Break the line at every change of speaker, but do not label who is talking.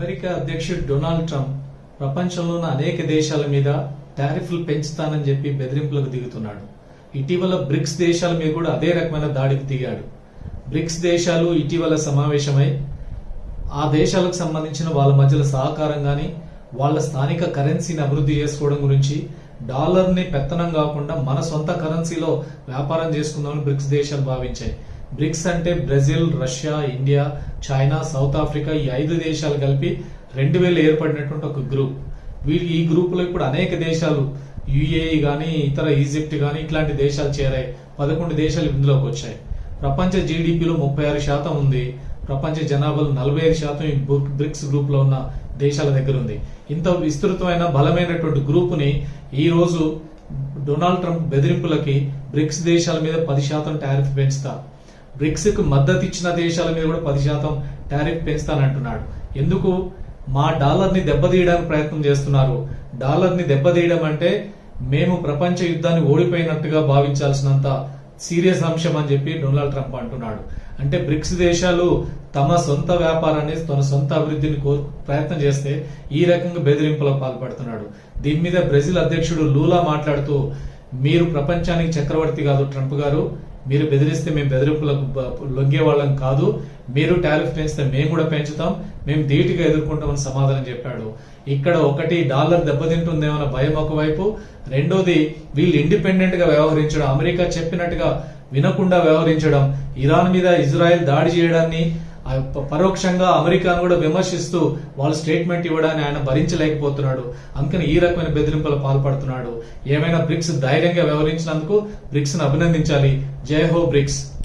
America అధ్యక్షుడు Donald Trump ప్రపంచంలోని అనేక దేశాల మీద టారిఫ్లు పెంచుతానని చెప్పి బెదిరింపులకు దిగుతున్నాడు. ఇటీవల బ్రిక్స్ దేశాల మీద కూడా అదే రకమైన దాడికి దిగాడు. బ్రిక్స్ దేశాలు ఇటీవల సమావేశమై ఆ దేశాలకు సంబంధించిన వాళ్ళ మధ్యలో సహకారం కానీ వాళ్ళ స్థానిక కరెన్సీని అభివృద్ధి చేసుకోవడం గురించి డాలర్ని పెత్తనం కాకుండా మన సొంత కరెన్సీలో వ్యాపారం చేసుకుందామని బ్రిక్స్ దేశాలు భావించాయి. బ్రిక్స్ అంటే Brazil Russia India China South Africa ఈ ఐదు దేశాలు కలిపి రెండు వేలు ఏర్పడినటువంటి ఒక గ్రూప్. వీళ్ళు ఈ గ్రూప్లో ఇప్పుడు అనేక దేశాలు యుఏఈ కానీ ఇతర ఈజిప్ట్ కానీ ఇట్లాంటి దేశాలు చేరాయి. పదకొండు దేశాలు ఇందులోకి వచ్చాయి. ప్రపంచ జీడిపిలో ముప్పై ఆరు శాతం ఉంది. ప్రపంచ జనాభాలో నలభై ఐదు శాతం ఈ బ్రిక్స్ గ్రూప్లో ఉన్న దేశాల దగ్గర ఉంది. ఇంత విస్తృతమైన బలమైనటువంటి గ్రూప్ని ఈ రోజు డొనాల్డ్ ట్రంప్ బెదిరింపులకి బ్రిక్స్ దేశాల మీద పది శాతం టారిఫ్ పెంచుతారు. బ్రిక్స్కు మద్దతు ఇచ్చిన దేశాల మీద కూడా పది శాతం టారిఫ్ పెంచుతానంటున్నాడు. ఎందుకు? మా డాలర్ని దెబ్బతీయడానికి ప్రయత్నం చేస్తున్నారు. డాలర్ని దెబ్బతీయడం అంటే మేము ప్రపంచ యుద్ధాన్ని ఓడిపోయినట్టుగా భావించాల్సినంత సీరియస్ అంశం అని చెప్పి డొనాల్డ్ ట్రంప్ అంటున్నాడు. అంటే బ్రిక్స్ దేశాలు తమ సొంత వ్యాపారాన్ని తన సొంత అభివృద్ధిని కో ప్రయత్నం చేస్తే ఈ రకంగా బెదిరింపులకు పాల్పడుతున్నాడు. దీని మీద బ్రెజిల్ అధ్యక్షుడు లూలా మాట్లాడుతూ మీరు ప్రపంచానికి చక్రవర్తి కాదు ట్రంప్ గారు మీరు బెదిరిస్తే మేము బెదిరింపులకు లొంగే వాళ్ళం కాదు. మీరు టారిఫ్ పెంచితే మేము కూడా పెంచుతాం. మేము ధీటుగా ఎదుర్కొంటామని సమాధానం చెప్పాడు. ఇక్కడ ఒకటి డాలర్ దెబ్బతింటుందేమన్న భయం ఒకవైపు. రెండోది వీళ్ళు ఇండిపెండెంట్గా వ్యవహరించడం అమెరికా చెప్పినట్టుగా వినకుండా వ్యవహరించడం ఇరాన్ మీద ఇజ్రాయెల్ దాడి చేయడాన్ని పరోక్షంగా అమెరికాను కూడా విమర్శిస్తూ వాళ్ళ స్టేట్మెంట్ ఇవ్వడాన్ని ఆయన భరించలేకపోతున్నాడు. అందుకని ఈ రకమైన బెదిరింపులు పాల్పడుతున్నాడు. ఏమైనా బ్రిక్స్ ధైర్యంగా వ్యవహరించినందుకు బ్రిక్స్ను అభినందించాలి. జై హో బ్రిక్స్.